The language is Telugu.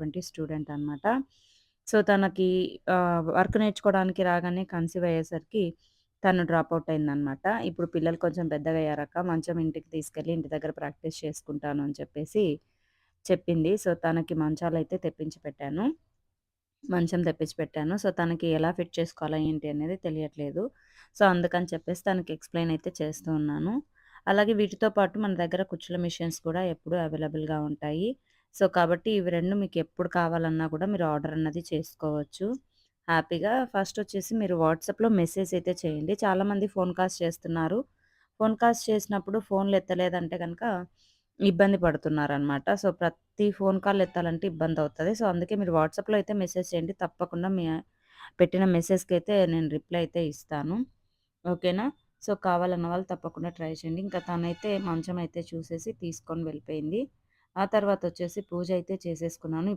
ఉన్నటువంటి స్టూడెంట్ అనమాట. సో, తనకి వర్క్ నేర్చుకోవడానికి రాగానే కన్సీవ్ అయ్యేసరికి తను డ్రాప్ ఔట్ అయిందనమాట. ఇప్పుడు పిల్లలు కొంచెం పెద్దగా పెద్దగయ్యారక్క మంచం ఇంటికి తీసుకెళ్ళి ఇంటి దగ్గర ప్రాక్టీస్ చేసుకుంటాను అని చెప్పేసి చెప్పింది. సో, తనకి మంచాలు అయితే తెప్పించి పెట్టాను. మంచం తెప్పించి పెట్టాను. సో, తనకి ఎలా ఫిట్ చేసుకోవాలా ఏంటి అనేది తెలియట్లేదు. సో, అందుకని చెప్పేసి తనకి ఎక్స్‌ప్లెయిన్ అయితే చేస్తూ ఉన్నాను. అలాగే వీటితో పాటు మన దగ్గర కుచ్చుల మిషన్స్ కూడా ఎప్పుడూ అవైలబుల్‌గా ఉంటాయి. సో, కాబట్టి ఇవి రెండు మీకు ఎప్పుడు కావాలన్నా కూడా మీరు ఆర్డర్ అన్నది చేసుకోవచ్చు. హ్యాపీగా ఫస్ట్ వచ్చేసి మీరు వాట్సాప్‌లో మెసేజ్ అయితే చేయండి. చాలామంది ఫోన్ కాల్స్ చేస్తున్నారు. ఫోన్ కాల్స్ చేసినప్పుడు ఫోన్‌లు ఎత్తలేదంటే కనుక ఇబ్బంది పడుతున్నారనమాట. సో, ప్రతి ఫోన్ కాల్ ఎత్తాలంటే ఇబ్బంది అవుతుంది సో, అందుకే మీరు వాట్సాప్‌లో అయితే మెసేజ్ చేయండి. తప్పకుండా మీ పెట్టిన మెసేజ్కి అయితే నేను రిప్లై అయితే ఇస్తాను. ఓకేనా? సో, కావాలన్న వాళ్ళు తప్పకుండా ట్రై చేయండి. ఇంకా తనైతే మంచం అయితే చూసేసి తీసుకొని వెళ్ళిపోయింది. ఆ తర్వాత వచ్చేసి పూజ అయితే చేసేసుకున్నాను.